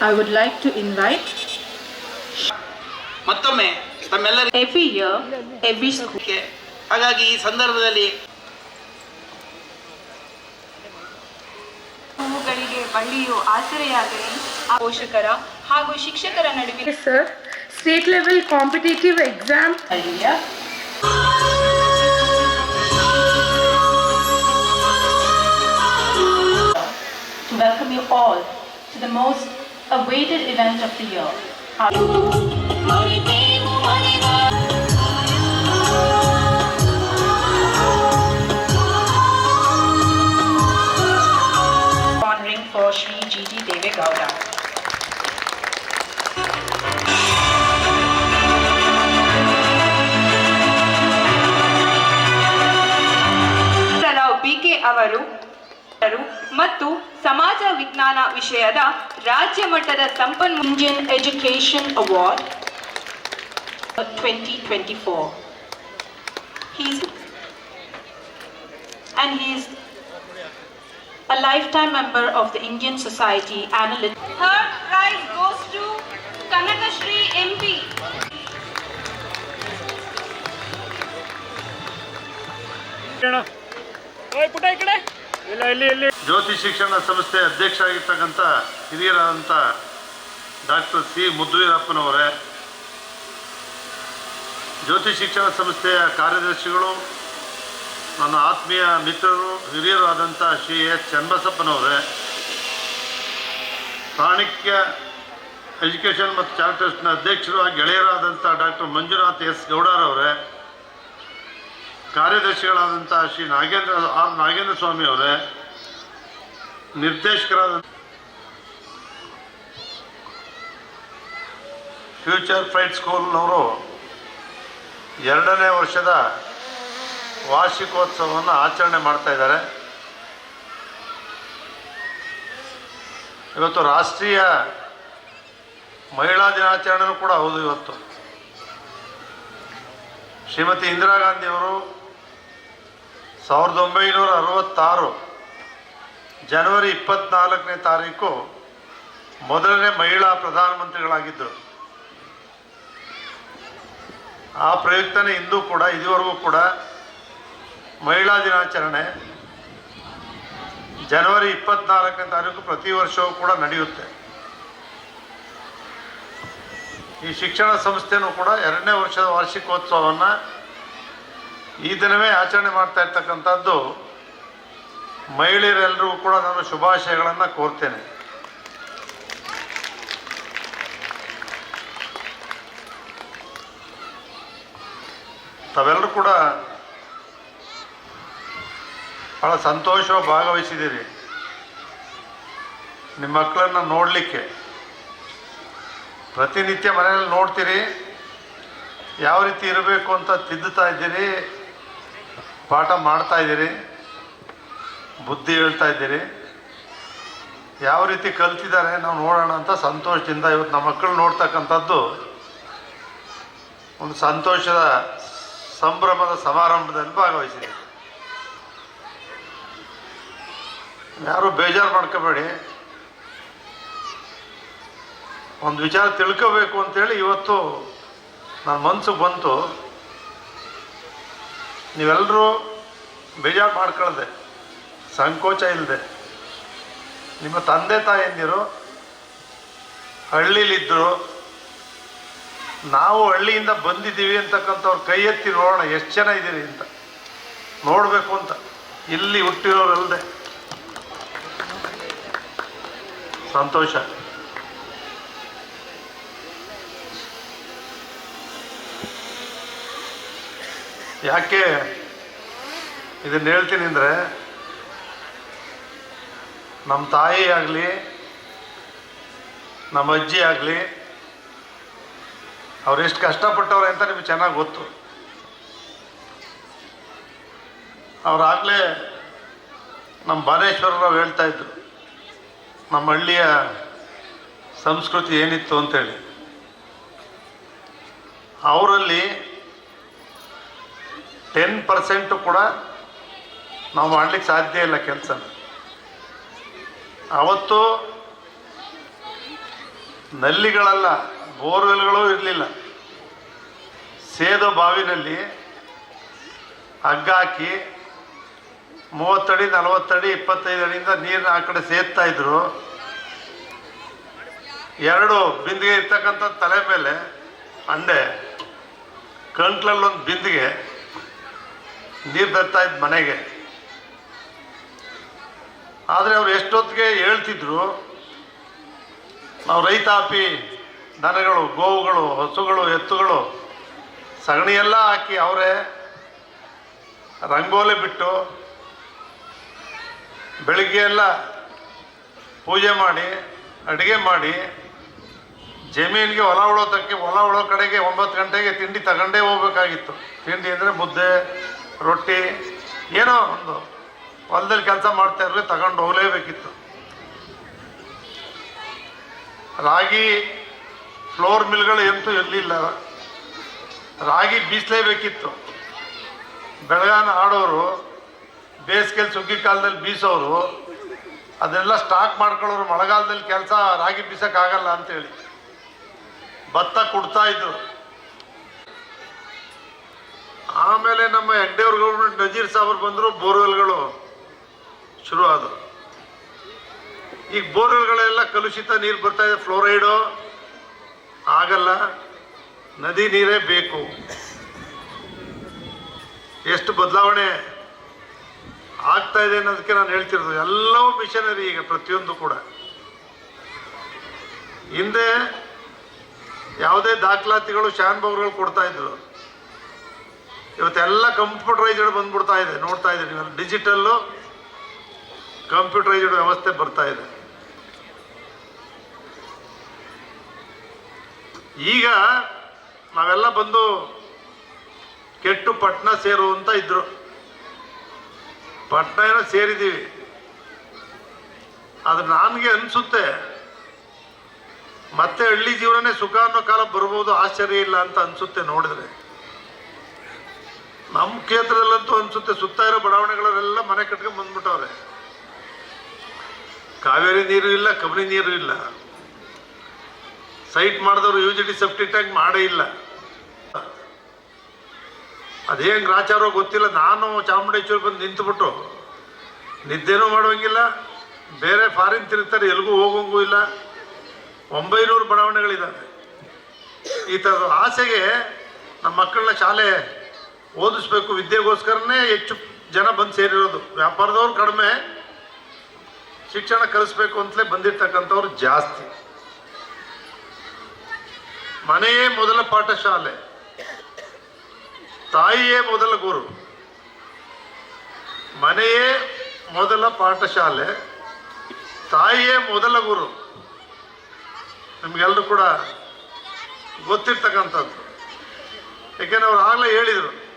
I would like to invite ಮತ್ತೊಮ್ಮೆ ತಮ್ಮೆಲ್ಲರಿಗೆ every year, every school. ಹಾಗಾಗಿ ಈ ಸಂದರ್ಭದಲ್ಲಿ ಹೂವುಗಳಿಗೆ ಬಳ್ಳಿಯು ಆಸರೆಯಾಗಲಿ ಆ ಪೋಷಕರ ಹಾಗೂ ಶಿಕ್ಷಕರ ನಡುವಿನ Yes, sir. State level competitive exam. to welcome you all to the most awaited event of the year. Honoring for Sri G.D. Deve Gowda. ವಿಜ್ಞಾನ ವಿಷಯದ ರಾಜ್ಯ ಮಟ್ಟದ ಸಂಪನ್ಮೂಲ Indian education award twenty twenty four He's and he is a lifetime member of the Indian Society Analyst. Third prize goes to Kanakashri MP. ಜ್ಯೋತಿ ಶಿಕ್ಷಣ ಸಂಸ್ಥೆ ಅಧ್ಯಕ್ಷ ಆಗಿರ್ತಕ್ಕಂಥ ಹಿರಿಯರಾದಂಥ doctor C ಮುದ್ದುವೀರಪ್ಪನವರೇ ಜ್ಯೋತಿ ಶಿಕ್ಷಣ ಸಂಸ್ಥೆಯ ಕಾರ್ಯದರ್ಶಿಗಳು, ನನ್ನ ಆತ್ಮೀಯ ಮಿತ್ರರು, ಹಿರಿಯರು ಆದಂಥ ಶ್ರೀ ಎಸ್ ಚನ್ನಬಸಪ್ಪನವರೇ, ಪ್ರಾಣಿಕ್ಯ ಎಜುಕೇಷನ್ ಮತ್ತು ಚಾರ್ಟರ್ಸ್ನ ಅಧ್ಯಕ್ಷರು ಗೆಳೆಯರಾದಂಥ ಡಾಕ್ಟರ್ ಮಂಜುನಾಥ್ ಎಸ್ ಗೌಡರವರೇ, ಕಾರ್ಯದರ್ಶಿಗಳಾದಂಥ ಶ್ರೀ ನಾಗೇಂದ್ರ ಆರ್ ನಾಗೇಂದ್ರ ಸ್ವಾಮಿ ಅವರೇ ನಿರ್ದೇಶಕರಾದ ಫ್ಯೂಚರ್ ಫ್ರೈಟ್ ಸ್ಕೂಲ್ನವರು ಎರಡನೇ ವರ್ಷದ ವಾರ್ಷಿಕೋತ್ಸವವನ್ನು ಆಚರಣೆ ಮಾಡ್ತಾ ಇದ್ದಾರೆ. ಇವತ್ತು ರಾಷ್ಟ್ರೀಯ ಮಹಿಳಾ ದಿನಾಚರಣೆನೂ ಕೂಡ ಹೌದು ಇವತ್ತು. ಶ್ರೀಮತಿ ಇಂದಿರಾ ಗಾಂಧಿಯವರು ಸಾವಿರದ ಒಂಬೈನೂರ ಅರವತ್ತಾರು ಜನವರಿ ಇಪ್ಪತ್ನಾಲ್ಕನೇ ತಾರೀಕು ಮೊದಲನೇ ಮಹಿಳಾ ಪ್ರಧಾನಮಂತ್ರಿಗಳಾಗಿದ್ದರು. ಆ ಪ್ರಯುಕ್ತನೇ ಇಂದು ಕೂಡ, ಇದುವರೆಗೂ ಕೂಡ ಮಹಿಳಾ ದಿನಾಚರಣೆ ಜನವರಿ ಇಪ್ಪತ್ನಾಲ್ಕನೇ ತಾರೀಕು ಪ್ರತಿ ವರ್ಷವೂ ಕೂಡ ನಡೆಯುತ್ತೆ. ಈ ಶಿಕ್ಷಣ ಸಂಸ್ಥೆಯೂ ಕೂಡ ಎರಡನೇ ವರ್ಷದ ವಾರ್ಷಿಕೋತ್ಸವವನ್ನು ಈ ದಿನವೇ ಆಚರಣೆ ಮಾಡ್ತಾ ಇರ್ತಕ್ಕಂಥದ್ದು ಮಹಿಳೆಯರೆಲ್ಲರಿಗೂ ಕೂಡ ನಾನು ಶುಭಾಶಯಗಳನ್ನು ಕೋರ್ತೇನೆ. ತಾವೆಲ್ಲರೂ ಕೂಡ ಭಾಳ ಸಂತೋಷವಾಗಿ ಭಾಗವಹಿಸಿದ್ದೀರಿ. ನಿಮ್ಮ ಮಕ್ಕಳನ್ನು ನೋಡಲಿಕ್ಕೆ. ಪ್ರತಿನಿತ್ಯ ಮನೆಯಲ್ಲಿ ನೋಡ್ತೀರಿ. ಯಾವ ರೀತಿ ಇರಬೇಕು ಅಂತ ತಿದ್ದುತ್ತಾ ಇದ್ದೀರಿ. ಪಾಠ ಮಾಡ್ತಾ ಇದ್ದೀರಿ. ಬುದ್ಧಿ ಹೇಳ್ತಾ ಇದ್ದೀರಿ. ಯಾವ ರೀತಿ ಕಲ್ತಿದ್ದಾರೆ ನಾವು ನೋಡೋಣ ಅಂತ ಸಂತೋಷದಿಂದ ಇವತ್ತು ನಮ್ಮ ಮಕ್ಕಳು ನೋಡ್ತಕ್ಕಂಥದ್ದು ಒಂದು ಸಂತೋಷದ ಸಂಭ್ರಮದ ಸಮಾರಂಭದಲ್ಲಿ ಭಾಗವಹಿಸಿದೆ. ಯಾರು ಬೇಜಾರು ಮಾಡ್ಕೋಬೇಡಿ. ಒಂದು ವಿಚಾರ ತಿಳ್ಕೋಬೇಕು ಅಂತೇಳಿ ಇವತ್ತು ನನ್ನ ಮನಸ್ಸು ಬಂತು. ನೀವೆಲ್ಲರೂ ಬೇಜಾರು ಮಾಡ್ಕೊಳ್ದೆ. ಸಂಕೋಚ ಇಲ್ಲದೆ ನಿಮ್ಮ ತಂದೆ ತಾಯಂದಿರು ಹಳ್ಳಿಲಿದ್ದರು ನಾವು ಹಳ್ಳಿಯಿಂದ ಬಂದಿದ್ದೀವಿ ಅಂತಕ್ಕಂಥವ್ರು ಕೈ ಎತ್ತಿ ನೋಡೋಣ, ಎಷ್ಟು ಜನ ಇದ್ದೀರಿ ಅಂತ. ನೋಡಬೇಕು ಅಂತ. ಇಲ್ಲಿ ಹುಟ್ಟಿರೋರಲ್ಲದೆ ಸಂತೋಷ. ಯಾಕೆ ಇದನ್ನು ಹೇಳ್ತೀನಿ ಅಂದರೆ ನಮ್ಮ ತಾಯಿ ಆಗಲಿ ನಮ್ಮ ಅಜ್ಜಿ ಆಗಲಿ, ಅವ್ರು ಎಷ್ಟು ಕಷ್ಟಪಟ್ಟವ್ರೆ ಅಂತ ನಿಮ್ಗೆ ಚೆನ್ನಾಗಿ ಗೊತ್ತು. ಅವರಾಗಲೇ ನಮ್ಮ ಬಾನೇಶ್ವರರಾವ್ ಹೇಳ್ತಾ ಇದ್ರು ನಮ್ಮ ಹಳ್ಳಿಯ ಸಂಸ್ಕೃತಿ ಏನಿತ್ತು ಅಂತೇಳಿ ಅವರಲ್ಲಿ ಟೆನ್ ಪರ್ಸೆಂಟು ಕೂಡ ನಾವು ಮಾಡಲಿಕ್ಕೆ ಸಾಧ್ಯ ಇಲ್ಲ ಕೆಲಸ ಅವತ್ತು ನಲ್ಲಿಗಳಲ್ಲ, ಬೋರ್ವೆಲ್ಗಳು ಇರಲಿಲ್ಲ. ಸೇದೋ ಬಾವಿನಲ್ಲಿ ಹಗ್ಗ ಹಾಕಿ ಮೂವತ್ತಡಿ, ನಲವತ್ತಡಿ, ಇಪ್ಪತ್ತೈದು ಅಡಿಯಿಂದ ನೀರನ್ನ ಆ ಕಡೆ ಸೇದ್ತಾ ಇದ್ರು. ಎರಡು ಬಿಂದಿಗೆ ಇರ್ತಕ್ಕಂಥ ತಲೆ ಮೇಲೆ ಅಂಡೆ, ಕಂಟ್ಲಲ್ಲೊಂದು ಬಿಂದಿಗೆ ನೀರು ಬರ್ತಾ ಇದ್ದ ಮನೆಗೆ. ಆದರೆ ಅವ್ರು ಎಷ್ಟೊತ್ತಿಗೆ ಹೇಳ್ತಿದ್ರು, ನಾವು ರೈತಾಪಿ ದನಗಳು, ಗೋವುಗಳು, ಹಸುಗಳು, ಎತ್ತುಗಳು, ಸಗಣಿ ಎಲ್ಲ ಹಾಕಿ ಅವರೇ ರಂಗೋಲೆ ಬಿಟ್ಟು ಬೆಳಿಗ್ಗೆ ಎಲ್ಲ ಪೂಜೆ ಮಾಡಿ, ಅಡುಗೆ ಮಾಡಿ, ಜಮೀನಿಗೆ ಹೊಲ ಉಳೋತಕ್ಕೆ ಹೊಲ ಉಳೋ ಕಡೆಗೆ ಒಂಬತ್ತು ಗಂಟೆಗೆ ತಿಂಡಿ ತಗೊಂಡೇ ಹೋಗ್ಬೇಕಾಗಿತ್ತು. ತಿಂಡಿ ಅಂದರೆ ಮುದ್ದೆ, ರೊಟ್ಟಿ, ಏನೋ ಒಂದು ಹೊಲದಲ್ಲಿ ಕೆಲಸ ಮಾಡ್ತಾ ಇರಲಿ ತಗೊಂಡು ಹೋಗಲೇಬೇಕಿತ್ತು. ರಾಗಿ ಫ್ಲೋರ್ ಮಿಲ್ಗಳು ಎಂತೂ ಇರಲಿಲ್ಲ. ರಾಗಿ ಬೀಸಲೇಬೇಕಿತ್ತು. ಬೆಳಗಾನ ಆಡೋರು ಬೇಸಿಗೆಯಲ್ಲಿ ಸುಗ್ಗಿ ಕಾಲದಲ್ಲಿ ಬೀಸೋರು, ಅದೆಲ್ಲ ಸ್ಟಾಕ್ ಮಾಡ್ಕೊಳ್ಳೋರು, ಮಳೆಗಾಲದಲ್ಲಿ ಕೆಲಸ ರಾಗಿ ಬೀಸೋಕ್ಕಾಗಲ್ಲ ಅಂತೇಳಿ. ಭತ್ತ ಕೊಡ್ತಾ ಇದ್ರು. ಆಮೇಲೆ ನಮ್ಮ ಹೆಗ್ಡೆಯವ್ರ ಗೌರ್ಮೆಂಟ್ ನಜೀರ್ ಸಾಬರ್ ಬಂದರು, ಬೋರ್ವೆಲ್ಗಳು. ಶುರು ಆದವು ಈಗ ಬೋರ್ವೆಲ್ಗಳೆಲ್ಲ ಕಲುಷಿತ ನೀರು ಬರ್ತಾ ಇದೆ, ಫ್ಲೋರೈಡು. ಆಗಲ್ಲ. ನದಿ ನೀರೇ ಬೇಕು. ಎಷ್ಟು ಬದಲಾವಣೆ ಆಗ್ತಾ ಇದೆ ಅನ್ನೋದಕ್ಕೆ ನಾನು ಹೇಳ್ತಿರೋದು. ಎಲ್ಲವೂ ಮಿಷನರಿ ಈಗ ಪ್ರತಿಯೊಂದು ಕೂಡ. ಹಿಂದೆ ಯಾವುದೇ ದಾಖಲಾತಿಗಳು ಶಾನ್ಭೋಗ್ಗಳು ಕೊಡ್ತಾ ಇದ್ರು. ಇವತ್ತೆಲ್ಲ ಕಂಪ್ಯೂಟರೈಸ್ಡ್ ಬಂದ್ಬಿಡ್ತಾ ಇದೆ, ನೋಡ್ತಾ ಇದ್ದೀರಿ. ನೀವು ಡಿಜಿಟಲ್ಲು ಕಂಪ್ಯೂಟರೈಸ್ಡ್ ವ್ಯವಸ್ಥೆ ಬರ್ತಾ ಇದೆ. ಈಗ ನಾವೆಲ್ಲ ಬಂದು ಕೆಟ್ಟು ಪಟ್ನ ಸೇರು ಅಂತ ಇದ್ರು. ಪಟ್ನ ಏನೋ ಸೇರಿದ್ದೀವಿ. ಆದ್ರೆ ನನಗೆ ಅನಿಸುತ್ತೆ, ಮತ್ತೆ ಹಳ್ಳಿ ಜೀವನನೇ ಸುಖ ಅನ್ನೋ ಕಾಲ ಬರ್ಬೋದು, ಆಶ್ಚರ್ಯ ಇಲ್ಲ ಅಂತ ಅನಿಸುತ್ತೆ ನೋಡಿದ್ರೆ. ನಮ್ಮ ಕ್ಷೇತ್ರದಲ್ಲಂತೂ ಅನಿಸುತ್ತೆ, ಸುತ್ತ ಇರೋ ಬಡಾವಣೆಗಳಲ್ಲೆಲ್ಲ ಮನೆ ಕಟ್ಕೊಂಡು ಬಂದ್ಬಿಟ್ಟವ್ರೆ. ಕಾವೇರಿ ನೀರು ಇಲ್ಲ ಕಬಿನಿ ನೀರು ಇಲ್ಲ. ಸೈಟ್ ಮಾಡಿದವರು U G D safety tank ಮಾಡೇ ಇಲ್ಲ. ಅದೇನು ಗ್ರಾಚಾರೋ ಗೊತ್ತಿಲ್ಲ, ನಾನು ಚಾಮುಂಡೇಶ್ವರಿ ಬಂದು ನಿಂತುಬಿಟ್ಟು ನಿದ್ದೆನೂ ಮಾಡುವಂಗಿಲ್ಲ, ಬೇರೆ ಫಾರಿನ್ ತಿರುತ್ತಾರೆ ಎಲ್ಗೂ ಹೋಗೋಂಗೂ ಇಲ್ಲ. ಒಂಬೈನೂರು ಬಡಾವಣೆಗಳಿದ್ದಾವೆ. ಈ ಥರದ ಆಸೆಗೆ ನಮ್ಮ ಮಕ್ಕಳನ್ನ ಶಾಲೆ ಓದಿಸ್ಬೇಕು, ವಿದ್ಯೆಗೋಸ್ಕರನೇ ಹೆಚ್ಚು ಜನ ಬಂದು ಸೇರಿರೋದು. ವ್ಯಾಪಾರದವ್ರು ಕಡಿಮೆ ಶಿಕ್ಷಣ ಕಲಿಸ್ಬೇಕು ಅಂತಲೇ ಬಂದಿರ್ತಕ್ಕಂಥವ್ರು ಜಾಸ್ತಿ. ಮನೆಯೇ ಮೊದಲ ಪಾಠಶಾಲೆ. ತಾಯಿಯೇ ಮೊದಲ ಗುರು. ಮನೆಯೇ ಮೊದಲ ಪಾಠಶಾಲೆ. ತಾಯಿಯೇ ಮೊದಲ ಗುರು. ನಿಮ್ಗೆಲ್ಲರೂ ಕೂಡ ಗೊತ್ತಿರ್ತಕ್ಕಂಥದ್ದು. ಯಾಕೆಂದ್ರೆ ಅವ್ರು ಆಗಲೇ ಹೇಳಿದರು.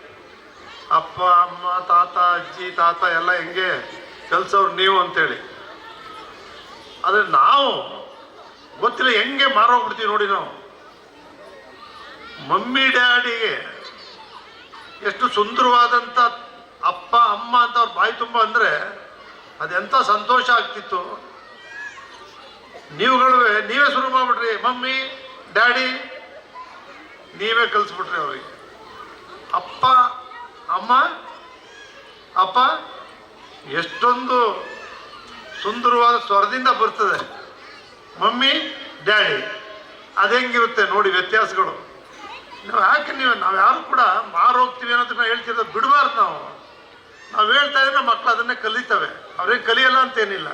ಅಪ್ಪ, ಅಮ್ಮ, ತಾತ, ಅಜ್ಜಿ, ತಾತ ಎಲ್ಲ ಹೆಂಗೆ ಕಲ್ಸೋರು ನೀವು ಅಂತೇಳಿ. ಆದರೆ ನಾವು ಗೊತ್ತಿಲ್ಲ ಹೆಂಗೆ ಮಾರೋಗ್ಬಿಡ್ತೀವಿ ನೋಡಿ ನಾವು. ಮಮ್ಮಿ, ಡ್ಯಾಡಿಗೆ ಎಷ್ಟು ಸುಂದರವಾದಂಥ ಅಪ್ಪ, ಅಮ್ಮ ಅಂತ ಅವ್ರ ಬಾಯಿ ತುಂಬ ಅಂದರೆ ಅದೆಂಥ ಸಂತೋಷ ಆಗ್ತಿತ್ತು. ನೀವುಗಳು ನೀವೇ ಶುರು ಮಾಡಿಬಿಟ್ರಿ ಮಮ್ಮಿ, ಡ್ಯಾಡಿ, ನೀವೇ ಕಲಿಸ್ಬಿಟ್ರಿ ಅವರಿಗೆ. ಅಪ್ಪ, ಅಮ್ಮ, ಅಪ್ಪ, ಎಷ್ಟೊಂದು ಸುಂದರವಾದ ಸ್ವರದಿಂದ ಬರ್ತದೆ. ಮಮ್ಮಿ, ಡ್ಯಾಡಿ ಅದೆಂಗಿರುತ್ತೆ ನೋಡಿ ವ್ಯತ್ಯಾಸಗಳು. ನೀವು ಯಾಕೆ ನೀವು ನಾವು ಯಾರು ಕೂಡ ಮಾರೋಗ್ತೀವಿ ಅನ್ನೋದನ್ನ ಹೇಳ್ತಿರೋದು ಬಿಡಬಾರ್ದು ನಾವು. ನಾವು ಹೇಳ್ತಾ ಇದ್ರೆ ಮಕ್ಕಳು ಅದನ್ನೇ ಕಲಿತವೆ. ಅವ್ರೇನು ಕಲಿಯಲ್ಲ ಅಂತೇನಿಲ್ಲ.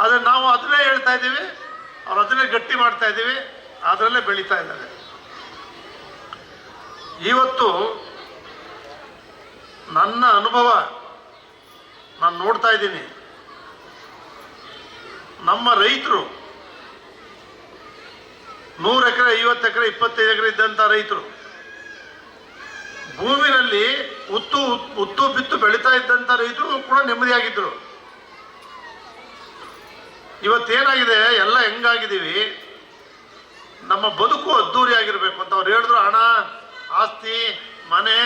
ಆದರೆ ನಾವು ಅದನ್ನೇ ಹೇಳ್ತಾ ಇದ್ದೀವಿ. ಅವ್ರು ಅದನ್ನೇ ಗಟ್ಟಿ ಮಾಡ್ತಾ ಇದ್ದೀವಿ. ಅದರಲ್ಲೇ ಬೆಳೀತಾ ಇದ್ದಾರೆ. ಇವತ್ತು ನನ್ನ ಅನುಭವ ನಾನು ನೋಡ್ತಾ ಇದ್ದೀನಿ. ನಮ್ಮ ರೈತರು ನೂರು ಎಕರೆ, ಐವತ್ತು ಎಕರೆ, ಇಪ್ಪತ್ತೈದು ಎಕರೆ ಇದ್ದಂಥ ರೈತರು ಭೂಮಿನಲ್ಲಿ ಉತ್ತು ಉತ್ತು ಬಿತ್ತು ಬೆಳೀತಾ ಇದ್ದಂಥ ರೈತರು ಕೂಡ ನೆಮ್ಮದಿಯಾಗಿದ್ದರು. ಇವತ್ತೇನಾಗಿದೆ, ಎಲ್ಲ ಹೆಂಗಾಗಿದ್ದೀವಿ? ನಮ್ಮ ಬದುಕು ಅದ್ದೂರಿ ಆಗಿರಬೇಕು ಅಂತ ಅವ್ರು ಹೇಳಿದ್ರು. ಹಣ, ಆಸ್ತಿ, ಮನೆ,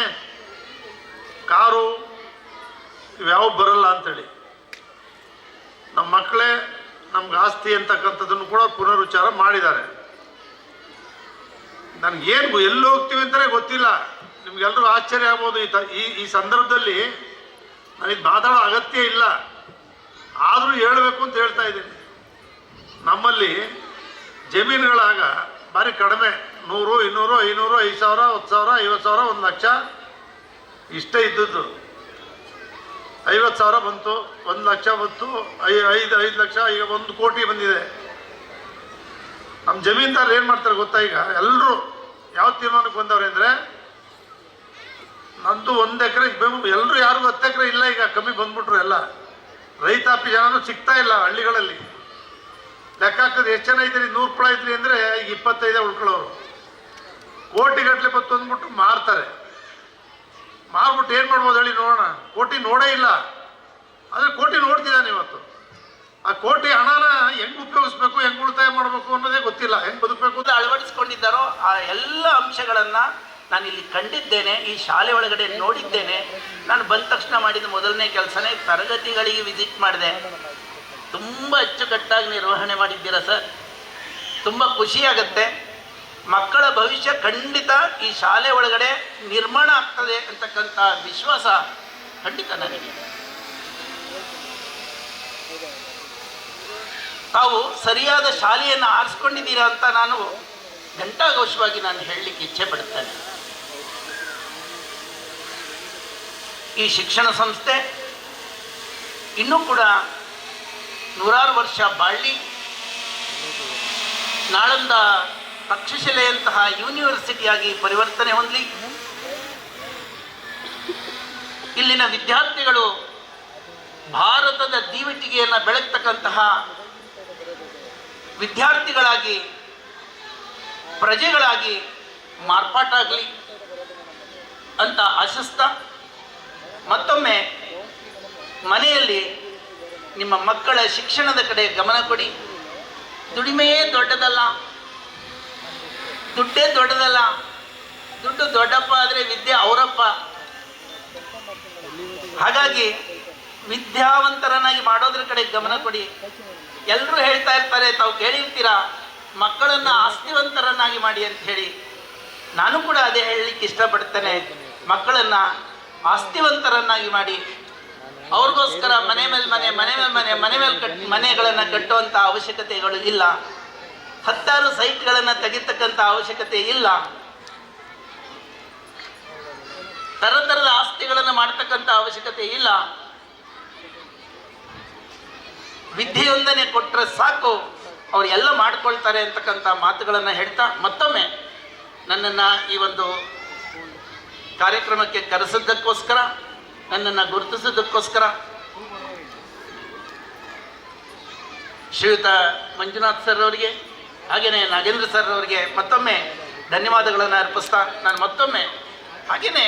ಕಾರು, ಇವ್ಯಾವ ಬರಲ್ಲ ಅಂತೇಳಿ. ನಮ್ಮ ಮಕ್ಕಳೇ ನಮ್ಗೆ ಆಸ್ತಿ ಅಂತಕ್ಕಂಥದ್ದನ್ನು ಕೂಡ ಪುನರುಚ್ಚಾರ ಮಾಡಿದ್ದಾರೆ. ನನಗೇನು ಎಲ್ಲಿ ಹೋಗ್ತೀವಿ ಅಂತಲೇ ಗೊತ್ತಿಲ್ಲ. ನಿಮ್ಗೆಲ್ಲರೂ ಆಶ್ಚರ್ಯ ಆಗ್ಬೋದು ಈ ಈ ಸಂದರ್ಭದಲ್ಲಿ ನನಗೆ ಮಾತಾಡೋ ಅಗತ್ಯ ಇಲ್ಲ. ಆದರೂ ಹೇಳಬೇಕು ಅಂತ ಹೇಳ್ತಾ ಇದ್ದೀನಿ. ನಮ್ಮಲ್ಲಿ ಜಮೀನುಗಳಾಗ ಭಾರಿ ಕಡಿಮೆ. ನೂರು, ಇನ್ನೂರು, ಐನೂರು, ಐದು ಸಾವಿರ, ಹತ್ತು ಸಾವಿರ, ಐವತ್ತು ಸಾವಿರ, ಒಂದು ಲಕ್ಷ ಇಷ್ಟೇ ಇದ್ದದ್ದು. ಐವತ್ತು ಸಾವಿರ ಬಂತು, ಒಂದು ಲಕ್ಷ ಬಂತು, ಐ, ಐದು ಐದು ಲಕ್ಷ, ಈಗ ಒಂದು ಕೋಟಿ ಬಂದಿದೆ. ನಮ್ಮ ಜಮೀನ್ದಾರ್ ಏನು ಮಾಡ್ತಾರೆ ಗೊತ್ತಾ ಈಗ? ಎಲ್ಲರೂ ಯಾವ ತೀರ್ಮಾನಕ್ಕೆ ಬಂದವ್ರೆ ಅಂದರೆ, ನಂದು ಒಂದು ಎಕರೆ ಎಲ್ಲರೂ ಯಾರಿಗೂ ಹತ್ತು ಎಕರೆ ಇಲ್ಲ ಈಗ, ಕಮ್ಮಿ ಬಂದ್ಬಿಟ್ರು ಎಲ್ಲ. ರೈತಾಪಿ ಜನನು ಸಿಗ್ತಾ ಇಲ್ಲ ಹಳ್ಳಿಗಳಲ್ಲಿ. ಲೆಕ್ಕ ಹಾಕಿದ್ರೆ ಎಷ್ಟು ಜನ ಇದ್ರಿ ನೂರು ರೂಪಾಯಿ ಇದ್ರಿ ಅಂದರೆ ಈಗ ಇಪ್ಪತ್ತೈದೇ ಉಳ್ಕೊಳ್ಳೋರು. ಕೋಟಿಗಟ್ಟಲೆ ಬತ್ತು ಅಂದ್ಬಿಟ್ಟು ಮಾರ್ತಾರೆ. ಮಾರ್ಬಿಟ್ಟು ಏನು ಮಾಡ್ಬೋದು ಹೇಳಿ ನೋಡೋಣ. ಕೋಟಿ ನೋಡೇ ಇಲ್ಲ. ಆದರೆ ಕೋಟಿ ನೋಡ್ತಿದ್ದಾನೆ ಇವತ್ತು. ಆ ಕೋಟಿ ಹಣನ ಹೆಂಗ್ ಉಪಯೋಗಿಸ್ಬೇಕು, ಹೆಂಗ್ ಉಳಿತಾಯ ಮಾಡಬೇಕು ಅನ್ನೋದೇ ಗೊತ್ತಿಲ್ಲ. ಹೆಂಗ್ ಬದುಕಬೇಕು? ಅಂತ ಅಳವಡಿಸ್ಕೊಂಡಿದ್ದಾರೋ ಆ ಎಲ್ಲ ಅಂಶಗಳನ್ನ ನಾನು ಇಲ್ಲಿ ಕಂಡಿದ್ದೇನೆ, ಈ ಶಾಲೆ ಒಳಗಡೆ ನೋಡಿದ್ದೇನೆ. ನಾನು ಬಂದ ತಕ್ಷಣ ಮಾಡಿದ ಮೊದಲನೇ ಕೆಲಸನೇ ತರಗತಿಗಳಿಗೆ ವಿಸಿಟ್ ಮಾಡಿದೆ. ತುಂಬ ಅಚ್ಚುಕಟ್ಟಾಗಿ ನಿರ್ವಹಣೆ ಮಾಡಿದ್ದೀರಾ ಸರ್? ತುಂಬ ಖುಷಿಯಾಗತ್ತೆ ಮಕ್ಕಳ ಭವಿಷ್ಯ ಖಂಡಿತ ಈ ಶಾಲೆ ಒಳಗಡೆ ನಿರ್ಮಾಣ ಆಗ್ತದೆ ಅಂತಕ್ಕಂಥ ವಿಶ್ವಾಸ ಖಂಡಿತ ನನಗೆ ತಾವು ಸರಿಯಾದ ಶಾಲೆಯನ್ನು ಆರಿಸ್ಕೊಂಡಿದ್ದೀರಾ ಅಂತ ನಾನು ಘಂಟಾಘೋಷವಾಗಿ ನಾನು ಹೇಳಲಿಕ್ಕೆ ಇಚ್ಛೆ ಪಡ್ತೇನೆ ಈ ಶಿಕ್ಷಣ ಸಂಸ್ಥೆ ಇನ್ನೂ ಕೂಡ ನೂರಾರು ವರ್ಷ ಬಾಳಿ ನಾಳಂದ ತಕ್ಷಶಿಲೆಯಂತಹ ಯೂನಿವರ್ಸಿಟಿಯಾಗಿ ಪರಿವರ್ತನೆ ಹೊಂದಲಿ. ಇಲ್ಲಿನ ವಿದ್ಯಾರ್ಥಿಗಳು ಭಾರತದ ದೀವಿಟಿಗೆಯನ್ನು ಬೆಳಗ್ತಕ್ಕಂತಹ ವಿದ್ಯಾರ್ಥಿಗಳಾಗಿ, ಪ್ರಜೆಗಳಾಗಿ ಮಾರ್ಪಾಟಾಗಲಿ ಅಂತ ಆಶಿಸ್ತ ಮತ್ತೊಮ್ಮೆ ಮನೆಯಲ್ಲಿ ನಿಮ್ಮ ಮಕ್ಕಳ ಶಿಕ್ಷಣದ ಕಡೆ ಗಮನ ಕೊಡಿ. ದುಡಿಮೆಯೇ ದೊಡ್ಡದಲ್ಲ. ದುಡ್ಡೇ ದೊಡ್ಡದಲ್ಲ. ದುಡ್ಡು ದೊಡ್ಡಪ್ಪ ಆದರೆ ವಿದ್ಯೆ ಅವರಪ್ಪ. ಹಾಗಾಗಿ ವಿದ್ಯಾವಂತರನ್ನಾಗಿ ಮಾಡೋದ್ರ ಕಡೆ ಗಮನ ಕೊಡಿ. ಎಲ್ಲರೂ ಹೇಳ್ತಾ ಇರ್ತಾರೆ, ತಾವು ಕೇಳಿರ್ತೀರಾ? ಮಕ್ಕಳನ್ನ ಆಸ್ತಿವಂತರನ್ನಾಗಿ ಮಾಡಿ ಅಂತ ಹೇಳಿ. ನಾನು ಕೂಡ ಅದೇ ಹೇಳಲಿಕ್ಕೆ ಇಷ್ಟಪಡ್ತೇನೆ. ಮಕ್ಕಳನ್ನ ಆಸ್ತಿವಂತರನ್ನಾಗಿ ಮಾಡಿ. ಅವ್ರಿಗೋಸ್ಕರ ಮನೆ ಮೇಲೆ ಮನೆ ಮನೆ ಮೇಲೆ ಮನೆ ಮನೆ ಮೇಲೆ ಕಟ್ ಮನೆಗಳನ್ನು ಕಟ್ಟುವಂಥ ಅವಶ್ಯಕತೆಗಳು ಇಲ್ಲ. ಹತ್ತಾರು ಸೈಟ್ಗಳನ್ನು ತೆಗಿತಕ್ಕಂಥ ಅವಶ್ಯಕತೆ ಇಲ್ಲ. ತರತರದ ಆಸ್ತಿಗಳನ್ನು ಮಾಡ್ತಕ್ಕಂಥ ಅವಶ್ಯಕತೆ ಇಲ್ಲ. ವಿದ್ಯೆಯೊಂದನೆ ಕೊಟ್ಟರೆ ಸಾಕು. ಅವ್ರು ಎಲ್ಲ ಮಾಡ್ಕೊಳ್ತಾರೆ ಅಂತಕ್ಕಂಥ ಮಾತುಗಳನ್ನು ಹೇಳ್ತಾ ಮತ್ತೊಮ್ಮೆ ನನ್ನನ್ನು ಈ ಒಂದು ಕಾರ್ಯಕ್ರಮಕ್ಕೆ ಕರೆಸಿದ್ದಕ್ಕೋಸ್ಕರ, ನನ್ನನ್ನು ಗುರುತಿಸಿದ್ದಕ್ಕೋಸ್ಕರ ಶ್ರೀಯುತ ಮಂಜುನಾಥ್ ಸರ್ ಅವರಿಗೆ ಹಾಗೆಯೇ ನಾಗೇಂದ್ರ ಸರ್ ಅವರಿಗೆ ಮತ್ತೊಮ್ಮೆ ಧನ್ಯವಾದಗಳನ್ನು ಅರ್ಪಿಸ್ತಾ ನಾನು ಮತ್ತೊಮ್ಮೆ ಹಾಗೆಯೇ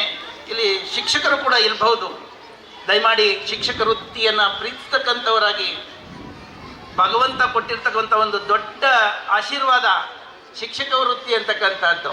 ಇಲ್ಲಿ ಶಿಕ್ಷಕರು ಕೂಡ ಇರಬಹುದು. ದಯಮಾಡಿ ಶಿಕ್ಷಕ ವೃತ್ತಿಯನ್ನು ಪ್ರೀತಿಸ್ತಕ್ಕಂಥವರಾಗಿ ಭಗವಂತ ಕೊಟ್ಟಿರ್ತಕ್ಕಂಥ ಒಂದು ದೊಡ್ಡ ಆಶೀರ್ವಾದ ಶಿಕ್ಷಕ ವೃತ್ತಿ ಅಂತಕ್ಕಂಥದ್ದು.